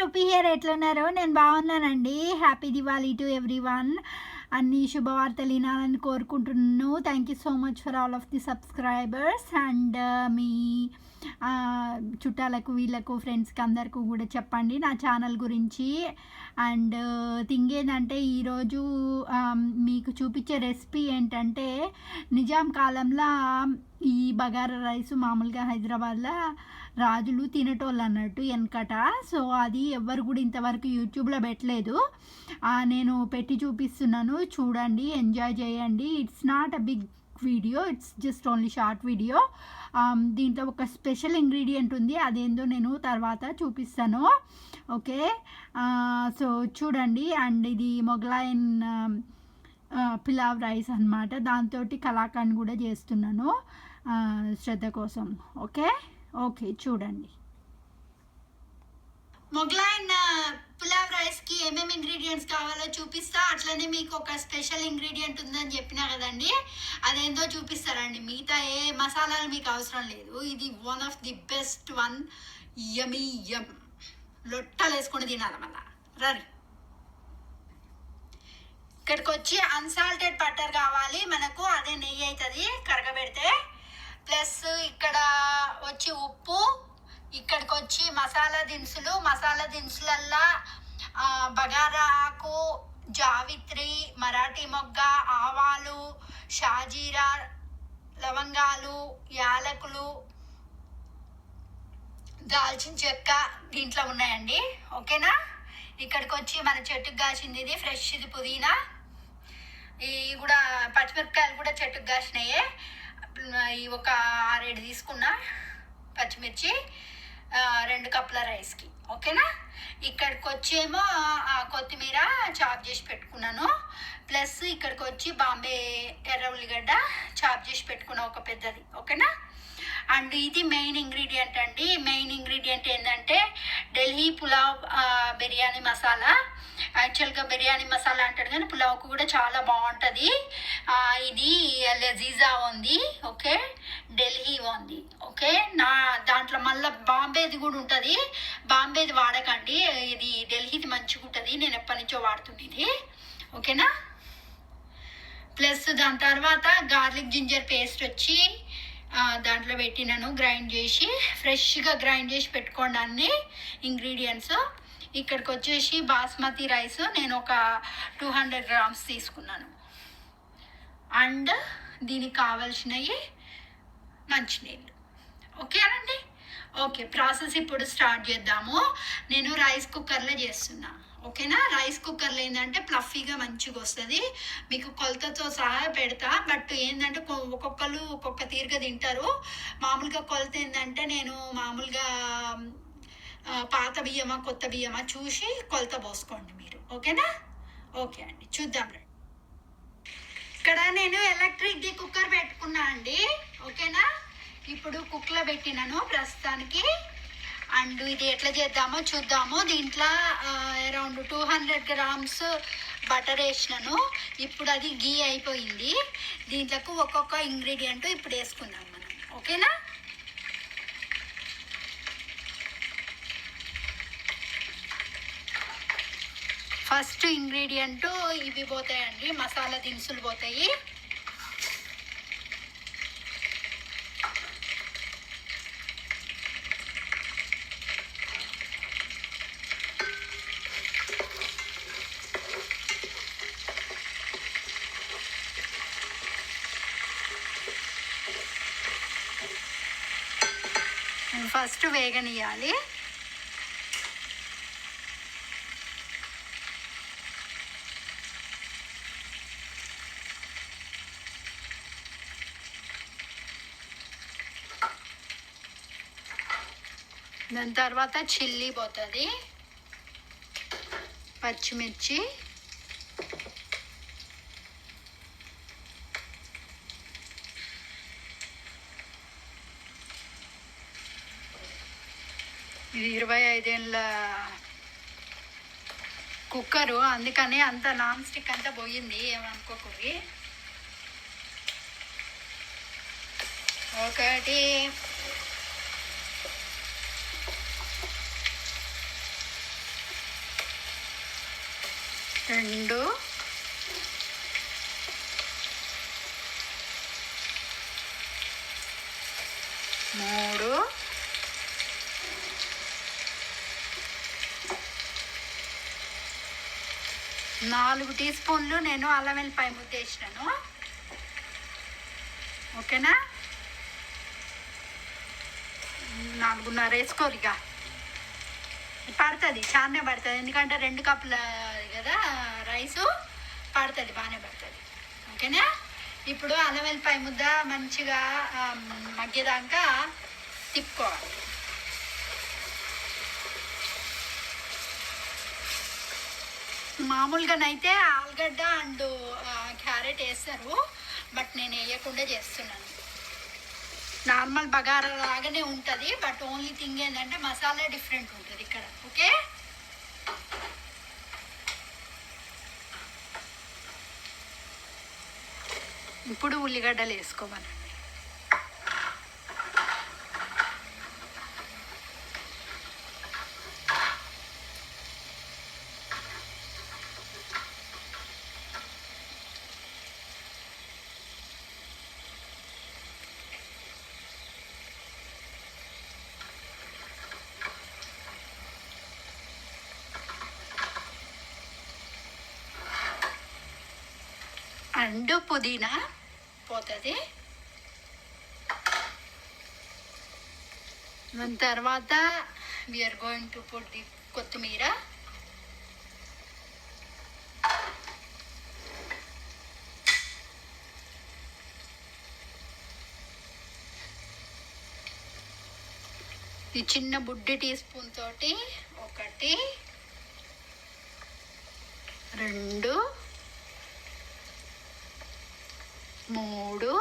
Rupee here ఎట్లున్నారు నేను బాగున్నానండి. Happy Diwali to everyone అన్ని శుభవార్తలు వినాలని కోరుకుంటున్నాను. Thank you so much for all of the subscribers and మీ చుట్టాలకు వీళ్ళకు ఫ్రెండ్స్కి అందరికీ కూడా చెప్పండి నా ఛానల్ గురించి. అండ్ థింగ్ uh, ఏంటంటే ఈరోజు um, మీకు చూపించే రెసిపీ ఏంటంటే నిజాం కాలంలో ఈ బగారా రైస్ మామూలుగా హైదరాబాద్లో రాజులు తినేటోళ్ళు అన్నట్టు వెనకట సో అది ఎవ్వరు కూడా ఇంతవరకు యూట్యూబ్లో పెట్టలేదు. నేను పెట్టి చూపిస్తున్నాను. చూడండి ఎంజాయ్ చేయండి. It's not a big video it's just only short video దీంట్లో ఒక స్పెషల్ ఇంగ్రీడియంట్ ఉంది. అదేందో నేను తర్వాత చూపిస్తాను. ఓకే? సో చూడండి. అండ్ ఇది మొగలాయన్ um, పిలావ్ రైస్ అనమాట దాంతో కలాకండ్ కూడా చేస్తున్నాను. శ్రద్ధ కోసం. ఓకే? ఓకే చూడండి. మొగలాయన్ పులావ్ రైస్కి ఏమేమి ఇంగ్రీడియంట్స్ కావాలో చూపిస్తా. అట్లనే మీకు ఒక స్పెషల్ ఇంగ్రీడియంట్ ఉందని చెప్పినా కదండి. అదేందో చూపిస్తారండి. మిగతా ఏ మసాలాలు మీకు అవసరం లేదు. ఇది one of the best one. Yummy yum. లొట్టలు వేసుకొని తినాలి మళ్ళా. రని ఇక్కడికి వచ్చి అన్సాల్టెడ్ బటర్ కావాలి. మనకు అదే నెయ్యి అవుతుంది కరగబెడితే ప్లస్ ఇక్కడ వచ్చి ఉప్పు ఇక్కడికి వచ్చి మసాలా దినుసులు. మసాలా దినుసులల్లా బగారా ఆకు జావిత్రి మరాఠీ మొగ్గ ఆవాలు షాజీరా లవంగాలు యాలకులు దాల్చిన చెక్క దీంట్లో ఉన్నాయండి. ఓకేనా? ఇక్కడికి వచ్చి మన చెట్టుకు కాసింది ఇది ఫ్రెష్ ఇది పుదీనా. ఈ కూడా పచ్చిమిరపకాయలు కూడా చెట్టుకు కాసినాయే. ఈ ఒక ఆరేడు తీసుకున్నా పచ్చిమిర్చి రెండు కప్పుల రైస్కి. ఓకేనా? ఇక్కడికి వచ్చేమో కొత్తిమీర చాప్ చేసి పెట్టుకున్నాను. ప్లస్ ఇక్కడికి వచ్చి బాంబే ఎర్ర ఉల్లిగడ్డ చాప్ చేసి పెట్టుకున్నా ఒక పెద్దది. ఓకేనా? అండ్ ఇది మెయిన్ ఇంగ్రీడియంట్ అండి. మెయిన్ ఇంగ్రీడియంట్ ఏంటంటే ఢిల్లీ పులావ్ బిర్యానీ మసాలా. యాక్చువల్గా బిర్యానీ మసాలా అంటాడు కానీ పులావ్కు కూడా చాలా బాగుంటుంది. ఇది లజీజా ఉంది ఓకే? ఢిల్లీ ఉంది ఓకే? నా దాంట్లో మళ్ళీ బాంబేది కూడా ఉంటుంది. బాంబేది వాడకండి. ఇది ఢిల్లీది మంచిగా ఉంటుంది. నేను ఎప్పటి నుంచో వాడుతుంది ఓకేనా? ప్లస్ దాని తర్వాత గార్లిక్ జింజర్ పేస్ట్ వచ్చి దాంట్లో పెట్టినాను గ్రైండ్ చేసి ఫ్రెష్గా గ్రైండ్ చేసి పెట్టుకోండి అన్ని ఇంగ్రీడియంట్స్ ఇక్కడికి వచ్చేసి బాస్మతి రైస్ నేను ఒక టూ హండ్రెడ్ గ్రామ్స్ తీసుకున్నాను. అండ్ దీనికి కావాల్సినవి మంచినీళ్ళు. ఓకేనండి ఓకే ప్రాసెస్ ఇప్పుడు స్టార్ట్ చేద్దాము. నేను రైస్ కుక్కర్లో చేస్తున్నాను ఓకేనా? రైస్ కుక్కర్లో ఏంటంటే ప్లఫీగా మంచిగా వస్తుంది. మీకు కొలతతో సహా పెడతా. బట్ ఏంటంటే ఒక్కొక్కరు ఒక్కొక్క తీరుగా తింటారు. మామూలుగా కొలత ఏంటంటే నేను మామూలుగా పాత బియ్యమా కొత్త బియ్యమా చూసి కొలత పోసుకోండి మీరు. ఓకేనా? ఓకే అండి. చూద్దాం రండి. ఇక్కడ నేను ఎలక్ట్రిక్ది కుక్కర్ పెట్టుకున్నా అండి. ఓకేనా? ఇప్పుడు కుక్కలో పెట్టినాను ప్రస్తుతానికి. అండ్ ఇది ఎట్లా చేద్దామో చూద్దాము. దీంట్లో around two hundred grams butter వేసినాను. ఇప్పుడు అది గీ అయిపోయింది. దీంట్లోకి ఒక్కొక్క ఇంగ్రీడియంట్ ఇప్పుడు వేసుకుందాం మనం. ఓకేనా? ఫస్ట్ ఇంగ్రీడియంట్ ఇవి పోతాయండి. మసాలా దినుసులు పోతాయి ఫస్ట్ వేగనియాలి దాని తర్వాత చిల్లీ పోతుంది. పచ్చిమిర్చి. ఇరవై ఐదేళ్ళ కుక్కరు. అందుకని అంత నాన్ స్టిక్ అంతా పోయింది. ఏమనుకోకూరి ఒకటి. రెండు. నాలుగు టీ స్పూన్లు నేను అల్లం వెల్లిపాయ ముద్ద వేసినాను. ఓకేనా? నాలుగున్నర వేసుకోరు ఇక. పడుతుంది చాలానే పడుతుంది. ఎందుకంటే రెండు కప్పుల కదా రైసు. పడుతుంది బాగానే పడుతుంది. ఓకేనా? ఇప్పుడు అల్లం వెల్లిపాయ ముద్ద మంచిగా మగ్గేదాకా తిప్పుకోవాలి. మామూలుగానైతే ఆలుగడ్డ అండ్ క్యారెట్ వేస్తారు. బట్ నేను వేయకుండా చేస్తున్నాను. నార్మల్ బగారా లాగానే ఉంటుంది బట్ ఓన్లీ థింగ్ ఏంటంటే మసాలా డిఫరెంట్ ఉంటుంది ఇక్కడ. ఓకే? ఇప్పుడు ఉల్లిగడ్డలు వేసుకోవాలండి అండ్ పుదీనా పోతుంది. దాని తర్వాత we are going to put the kothimeera. ఈ చిన్న బుడ్డి టీ స్పూన్ తోటి ఒకటి రెండు మూడు.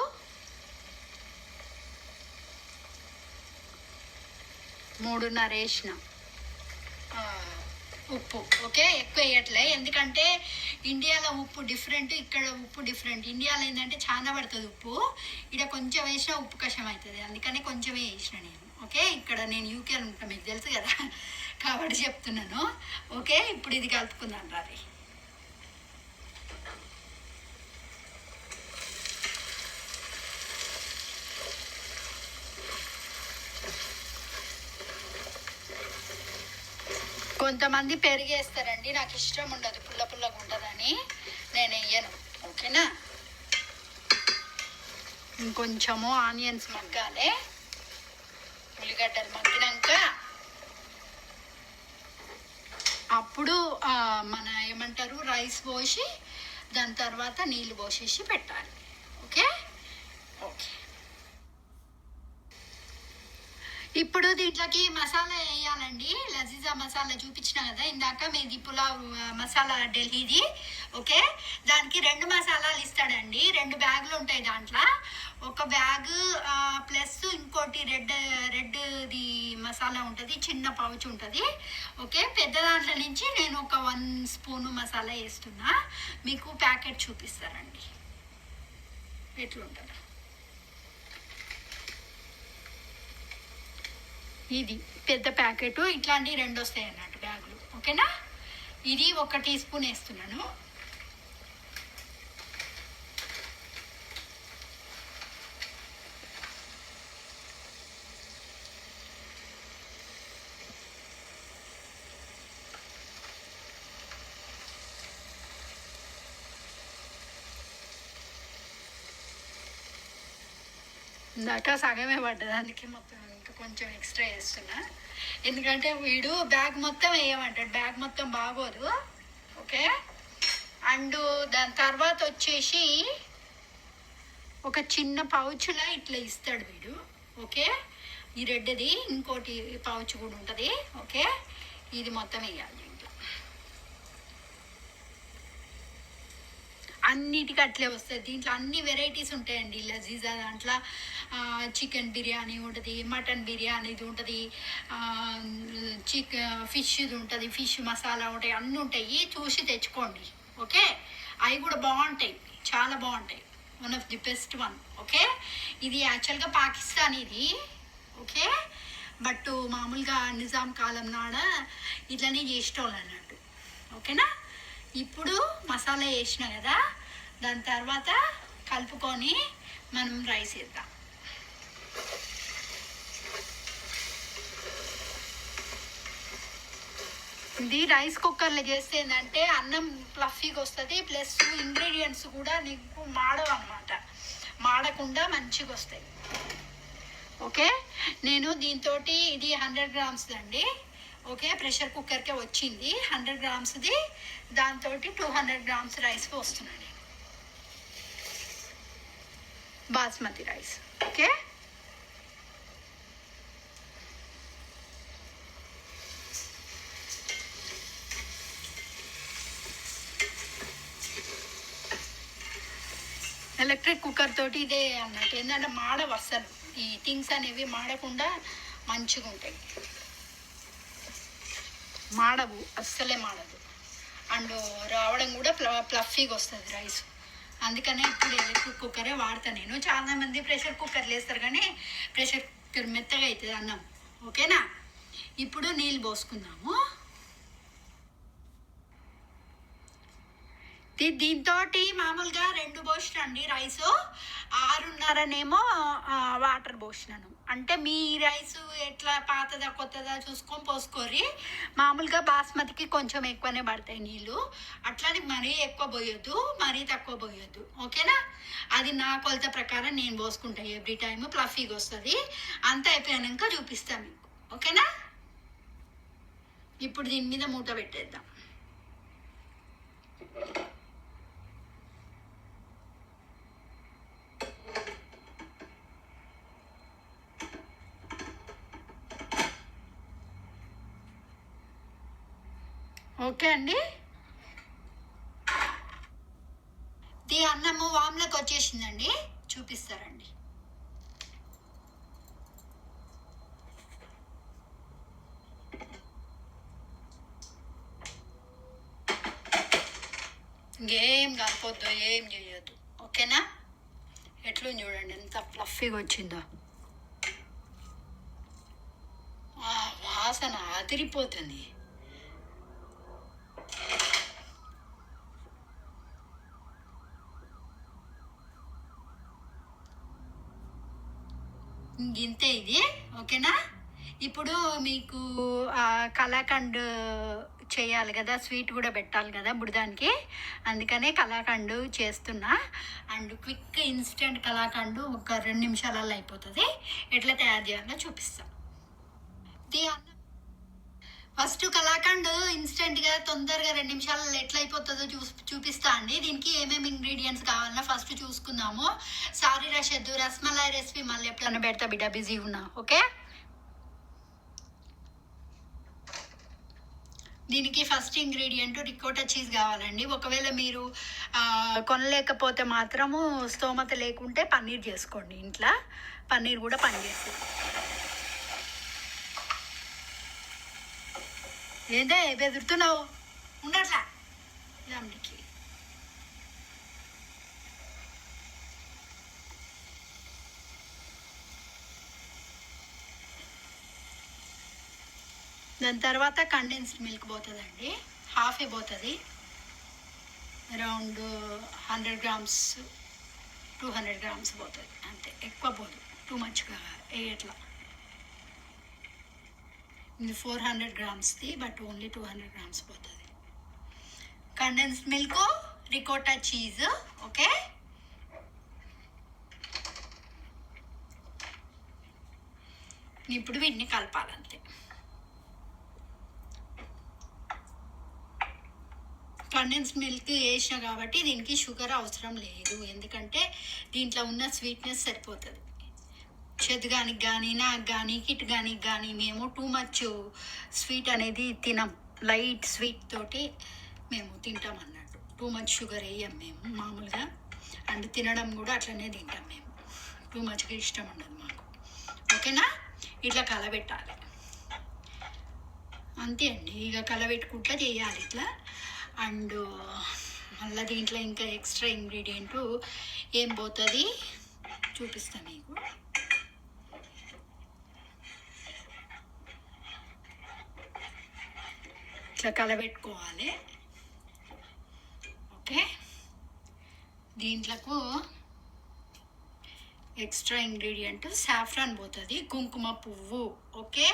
మూడున్నర వేసిన. ఉప్పు. ఓకే ఎక్కువ వేయట్లే. ఎందుకంటే ఇండియాలో ఉప్పు డిఫరెంట్ ఇక్కడ ఉప్పు డిఫరెంట్. ఇండియాలో ఏంటంటే చాలా పడుతుంది ఉప్పు. ఇక్కడ కొంచెం వేసినా ఉప్పు కషం అవుతుంది అందుకని కొంచెమే వేసిన నేను. ఓకే ఇక్కడ నేను యూకేలో ఉంటాను మీకు తెలుసు కదా. కాబట్టి చెప్తున్నాను. ఓకే ఇప్పుడు ఇది కలుపుకుందాం రాది కొంతమంది పెరిగేస్తారండి. నాకు ఇష్టం ఉండదు. పుల్ల పుల్లగా ఉంటుందని నేను వేయను ఓకేనా? ఇంకొంచెము ఆనియన్స్ మగ్గాలి. ఉల్లిగడ్డలు మగ్గినాక అప్పుడు మన ఏమంటారు? రైస్ పోసి దాని తర్వాత నీళ్ళు పోసేసి పెట్టాలి. ఓకే? ఓకే. ఇప్పుడు దీంట్లోకి మసాలా వేయాలండి. లజీజా మసాలా చూపించిన కదా ఇందాక మీది పులావ్ మసాలా ఢిల్లీది. ఓకే? దానికి రెండు మసాలాలు ఇస్తాడండి. రెండు బ్యాగులు ఉంటాయి దాంట్లో. ఒక బ్యాగ్ ప్లస్ ఇంకోటి రెడ్ రెడ్ది మసాలా ఉంటుంది చిన్న పౌచ్ ఉంటుంది. ఓకే? పెద్ద దాంట్లో నుంచి నేను ఒక వన్ స్పూను మసాలా వేస్తున్నా. మీకు ప్యాకెట్ చూపిస్తారండి ఎట్లుంటుంది. ఇది పెద్ద ప్యాకెట్ ఇట్లాంటివి రెండు వస్తాయి అన్నట్టు బ్యాగులు. ఓకేనా? ఇది ఒక టీ స్పూన్ వేస్తున్నాను. ఇందాక సగమే పడ్డది మొత్తం. కొంచెం ఎక్స్ట్రా వేస్తున్నా ఎందుకంటే వీడు బ్యాగ్ మొత్తం వేయమంటాడు. బ్యాగ్ మొత్తం బాగోదు. ఓకే అండ్ దాని తర్వాత వచ్చేసి ఒక చిన్న పౌచ్లా ఇట్లా ఇస్తాడు వీడు. ఓకే ఈ రెడ్ది ఇంకోటి పౌచ్ కూడా ఉంటుంది. ఓకే ఇది మొత్తం వేయాలి దీంట్లో అన్నిటికీ అట్లే వస్తుంది. దీంట్లో అన్ని వెరైటీస్ ఉంటాయండి. లజీజా దాంట్లో చికెన్ బిర్యానీ ఉంటుంది మటన్ బిర్యానీది ఉంటుంది చికెన్ ఫిష్ది ఉంటుంది ఫిష్ మసాలా ఉంటాయి అన్నీ ఉంటాయి. చూసి తెచ్చుకోండి. ఓకే? అవి కూడా బాగుంటాయి. చాలా బాగుంటాయి. One of the best one okay? ఇది యాక్చువల్గా పాకిస్తాన్ ఇది. ఓకే? బట్ మామూలుగా నిజాం కాలం నాడ ఇట్లనే చేసేటోళ్ళు అన్నట్టు. ఓకేనా? ఇప్పుడు మసాలా వేసిన కదా దాని తర్వాత కలుపుకొని మనం రైస్ వేద్దాం. ఇది రైస్ కుక్కర్లో చేస్తే ఏంటంటే అన్నం ఫ్లఫీగా వస్తుంది ప్లస్ ఇంగ్రీడియంట్స్ కూడా నీకు మాడవు అనమాట మాడకుండా మంచిగా వస్తాయి. ఓకే నేను దీంతో ఇది హండ్రెడ్ గ్రామ్స్ అండి ఓకే ప్రెషర్ కుక్కర్కే వచ్చింది హండ్రెడ్ గ్రామ్స్ది దాంతో టూ హండ్రెడ్ గ్రామ్స్ రైస్ వస్తున్నాను. Basmati rice okay? Electric cooker తోటి ఇదే అన్నట్టు. ఏంటంటే మాడవు అసలు ఈ థింగ్స్ అనేవి మాడకుండా మంచిగా ఉంటాయి మాడవు అస్సలే మాడదు. అండ్ రావడం కూడా ప్ల ప్లఫీగా వస్తుంది రైస్ అందుకనే ఇప్పుడు ఎలక్ట్రిక్ కుక్కరే వాడతాను నేను. చాలా మంది ప్రెషర్ కుక్కర్లు వేస్తారు కానీ ప్రెషర్ కుక్కర్ మెత్తగా అవుతుంది అన్నం. ఓకేనా? ఇప్పుడు నీళ్ళు పోసుకుందాము. దీ- దీంతో మామూలుగా రెండు పోసినండి రైస్ ఆరున్నరనేమో వాటర్ పోసినాను. అంటే మీ రైస్ ఎట్లా పాతదా కొత్తదా చూసుకొని పోసుకోరి మామూలుగా బాస్మతికి కొంచెం ఎక్కువనే పడతాయి నీళ్ళు. అట్లానే మరీ ఎక్కువ పోయొద్దు మరీ తక్కువ పోయొద్దు. ఓకేనా? అది నా కొలత ప్రకారం నేను పోసుకుంటా ఎవ్రీ టైం ప్లఫీగా వస్తుంది. అంతా అయిపోయాక చూపిస్తాను మీకు. ఓకేనా? ఇప్పుడు దీని మీద మూత పెట్టేద్దాం. ఓకే అండి. దీ అన్నము వామ్లకు వచ్చేసిందండి. చూపిస్తారండి. ఇంకేం కాకపోద్దు ఏం చేయొద్దు. ఓకేనా? ఎట్లు చూడండి ఎంత ఫ్లఫీగా వచ్చిందో. వాసన అదిరిపోతుంది. ఇంతే ఇది ఓకేనా? ఇప్పుడు మీకు కలాఖండ్ చేయాలి కదా స్వీట్ కూడా పెట్టాలి కదా బుడదానికి. అందుకనే కళాఖండు చేస్తున్నా. అండ్ క్విక్ ఇన్స్టెంట్ కలాకండ్ ఒక రెండు నిమిషాలలో అయిపోతుంది. ఎట్లా తయారు చేయాలో చూపిస్తాం. ఇది ఫస్ట్ కలాకండ్ ఇన్స్టెంట్గా తొందరగా రెండు నిమిషాలలో ఎట్లా అయిపోతుందో చూ చూపిస్తా అండి. దీనికి ఏమేమి ఇంగ్రీడియంట్స్ కావాలన్నా ఫస్ట్ చూసుకుందాము. సారీ రషద్దు రస్మలై రెసిపీ మళ్ళీ ఎప్పుడైనా పెడతా బిడ్డ బిజీ ఉన్నా ఓకే? దీనికి ఫస్ట్ ఇంగ్రీడియంట్ రికోటా చీజ్ కావాలండి. ఒకవేళ మీరు కొనలేకపోతే మాత్రము స్తోమత లేకుంటే పన్నీర్ చేసుకోండి ఇంట్లో. పన్నీర్ కూడా పనిచేస్తుంది. ఏందే బెదురుతున్నావు ఉండట్లా? అమ్మడికి దాని తర్వాత కండెన్స్డ్ మిల్క్ పోతుందండి. హాఫ్ ఏ పోతుంది. Around hundred grams two hundred grams పోతుంది. అంతే. ఎక్కువ పోదు. టూ మచ్గా వేయట్లా. Four hundred గ్రామ్స్ది but only two hundred grams పోతుంది. Condense milk ricotta cheese okay? ఇప్పుడు వీటిని కలపాలంతే. కండెన్స్ మిల్క్ వేసిన కాబట్టి దీనికి షుగర్ అవసరం లేదు. ఎందుకంటే దీంట్లో ఉన్న స్వీట్నెస్ సరిపోతుంది. చెదుగానికి కానీ నాకు కానీ కిట్ కానీ కానీ మేము టూ మచ్ స్వీట్ అనేది తినం. లైట్ స్వీట్ తోటి మేము తింటాం అన్నట్టు. టూ మచ్ షుగర్ వేయం మేము మామూలుగా. అండ్ తినడం కూడా అట్లనే తింటాం మేము. టూ మచ్గా ఇష్టం ఉండదు మాకు. ఓకేనా? ఇట్లా కలబెట్టాలి. అంతే అండి. ఇక కలబెట్టుకుంటా చేయాలి ఇట్లా. అండ్ మళ్ళీ దీంట్లో ఇంకా ఎక్స్ట్రా ఇంగ్రీడియంట్ ఏం పోతుంది? చూపిస్తాను మీకు. ఇట్లా కలబెట్టుకోవాలి. ఓకే? దీంట్లకు ఎక్స్ట్రా ఇంగ్రీడియంట్ సాఫ్రాన్ పోతుంది కుంకుమ పువ్వు. ఓకే?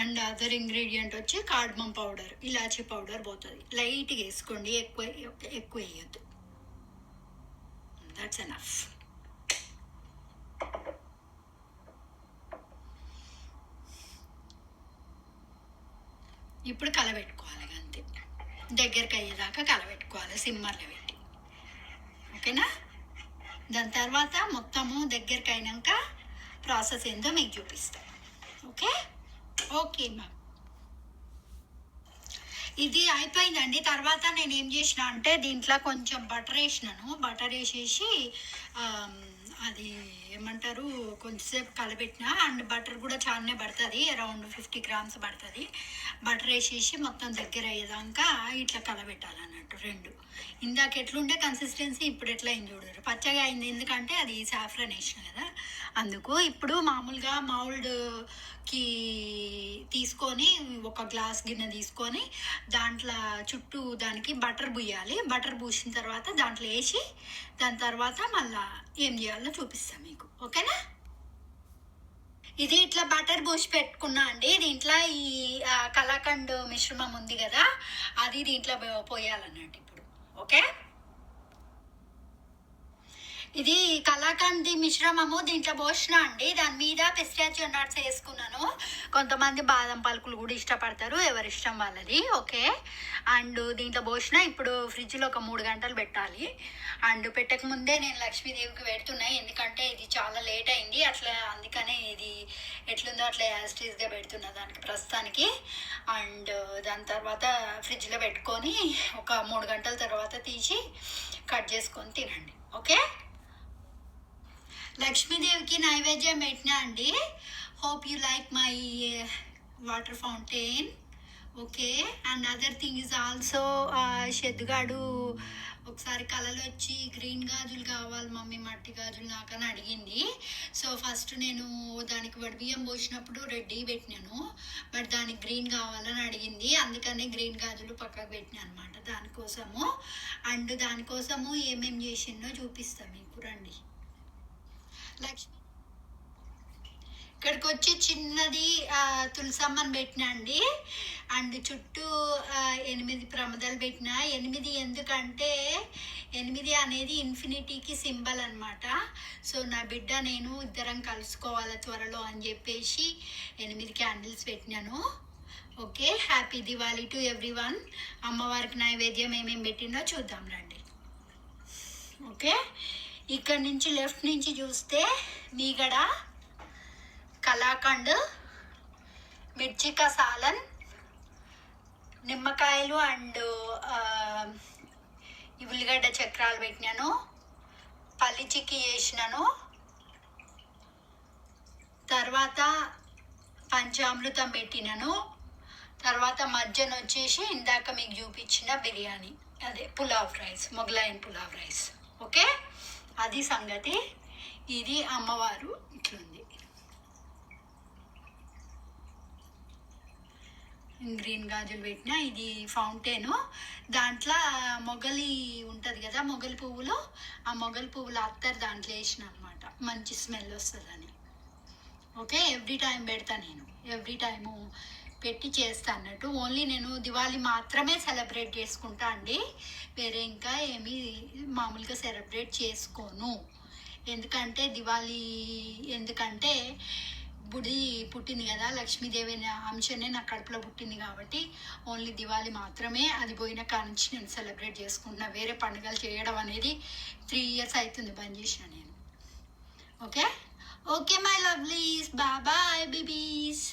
అండ్ అదర్ ఇంగ్రీడియంట్ వచ్చి కార్డమం పౌడర్ ఇలాచీ పౌడర్ పోతుంది. లైట్గా వేసుకోండి ఎక్కువ ఎక్కువ వేయొద్దు. దట్స్ ఎనఫ్ ఇప్పుడు కలబెట్టుకోవాలి అంతే. దగ్గరికి అయ్యేదాకా కలబెట్టుకోవాలి సిమ్మర్లో పెట్టి. ఓకేనా? దాని తర్వాత మొత్తము దగ్గరికి అయినాక ప్రాసెస్ ఏందో మీకు చూపిస్తాను ఓకే? ఓకే మ్యామ్ ఇది అయిపోయిందండి. తర్వాత నేను ఏం చేసిన అంటే దీంట్లో కొంచెం బటర్ వేసినాను. బటర్ వేసేసి అది ఏమంటారు కొంచెంసేపు కలబెట్టిన అండ్ బటర్ కూడా చాలానే పడుతుంది అరౌండ్ ఫిఫ్టీ గ్రామ్స్ పడుతుంది. బటర్ వేసేసి మొత్తం దగ్గర అయ్యేదాకా ఇట్లా కలబెట్టాలన్నట్టు రెండు. ఇందాక ఎట్లుండే కన్సిస్టెన్సీ ఇప్పుడు ఎట్లా అయింది చూడరు పచ్చగా అయింది ఎందుకంటే అది సాఫ్రన్ వేసిన కదా. అందుకు ఇప్పుడు మామూలుగా మౌల్డ్కి తీసుకొని ఒక గ్లాస్ గిన్నె తీసుకొని దాంట్లో చుట్టూ దానికి బటర్ పూయాలి బటర్ పూసిన తర్వాత దాంట్లో వేసి దాని తర్వాత మళ్ళా ఏం చేయాలి? చూపిస్తాను మీకు ఓకేనా? ఇది ఇట్లా బటర్ పోసి పెట్టుకున్నా అండి దీంట్లో ఈ ఆ, కలాకండ్ మిశ్రమం ఉంది కదా అది దీంట్లో పో- పోయాలన్నట్టు ఇప్పుడు ఓకే? ఇది కలాకండ్ మిశ్రమము దీంట్లో పోసిన అండి. దాని మీద పిస్టాచియో నట్స్ వేసుకున్నాను. కొంతమంది బాదం పలుకులు కూడా ఇష్టపడతారు ఎవరి ఇష్టం వాళ్ళది. ఓకే. అండ్ దీంట్లో పోసిన ఇప్పుడు ఫ్రిడ్జ్లో ఒక మూడు గంటలు పెట్టాలి. అండ్ పెట్టక ముందే నేను లక్ష్మీదేవికి పెడుతున్నా ఎందుకంటే ఇది చాలా లేట్ అయింది. అట్లా అందుకనే ఇది ఎట్లుందో అట్లా యాస్టీస్గా పెడుతున్నా దానికి ప్రస్తుతానికి. అండ్ దాని తర్వాత ఫ్రిడ్జ్లో పెట్టుకొని ఒక మూడు గంటల తర్వాత తీసి కట్ చేసుకొని తినండి. ఓకే? లక్ష్మీదేవికి నైవేద్యం పెట్టినా అండి. Hope you like my water fountain okay and other thing is also షెద్దుగాడు ఒకసారి కలలు వచ్చి గ్రీన్ గాజులు కావాలి మమ్మీ మట్టి గాజులు నాకని అడిగింది. సో ఫస్ట్ నేను దానికి వడి బియ్యం పోసినప్పుడు రెడ్డి పెట్టినాను. బట్ దానికి గ్రీన్ కావాలని అడిగింది. అందుకనే గ్రీన్ గాజులు పక్కకు పెట్టినా అనమాట దానికోసము. అండ్ దానికోసము ఏమేం చేసిందో చూపిస్తాను మీకు. రండి. లక్ష్మి. ఇక్కడికి వచ్చి చిన్నది తులసమ్మని పెట్టినా అండి. అండ్ చుట్టూ ఎనిమిది ప్రమదలు పెట్టిన. ఎనిమిది ఎందుకంటే ఎనిమిది అనేది ఇన్ఫినిటీకి సింబల్ అనమాట సో నా బిడ్డ నేను ఇద్దరం కలుసుకోవాలి త్వరలో అని చెప్పేసి ఎనిమిది క్యాండిల్స్ పెట్టినాను. Okay happy Diwali to everyone అమ్మవారికి నైవేద్యం ఏమేమి పెట్టిందో చూద్దాం రండి. ఓకే ఇక్కడ నుంచి లెఫ్ట్ నుంచి చూస్తే మీగడ కలాకండ్ మిర్చిక సాలన్ నిమ్మకాయలు అండ్ ఉల్లిగడ్డ చక్రాలు పెట్టినాను పల్లి వేసినాను చేసినాను. తర్వాత పంచామృతం పెట్టినాను. తర్వాత మధ్యన వచ్చేసి ఇందాక మీకు చూపించిన బిర్యానీ అదే పులావ్ రైస్ మొగలాయన్ పులావ్ రైస్. ఓకే? అది సంగతి. ఇది అమ్మవారు ఇట్లుంది. గ్రీన్ గాజులు పెట్టిన ఇది ఫౌంటైన్. దాంట్లో మొగలి ఉంటుంది కదా మొగలి పువ్వులు ఆ మొగలి పువ్వులు అత్తరు దాంట్లో వేసిన అనమాట మంచి స్మెల్ వస్తుందని. ఓకే? ఎవ్రీ టైం పెడతా నేను. ఎవ్రీ టైము పెట్టి చేస్తా అన్నట్టు ఓన్లీ నేను దివాళీ మాత్రమే సెలబ్రేట్ చేసుకుంటా అండి. వేరే ఇంకా ఏమీ మామూలుగా సెలబ్రేట్ చేసుకోను. ఎందుకంటే దివాళీ ఎందుకంటే బుడి పుట్టింది కదా లక్ష్మీదేవి అనే అంశనే నా కడుపులో పుట్టింది కాబట్టి ఓన్లీ దివాళీ మాత్రమే అది పోయిన కాడ నుంచి నేను సెలబ్రేట్ చేసుకుంటున్నా. వేరే పండుగలు చేయడం అనేది త్రీ ఇయర్స్ అవుతుంది బంద్ చేసిన నేను. Okay okay my lovelies bye bye babies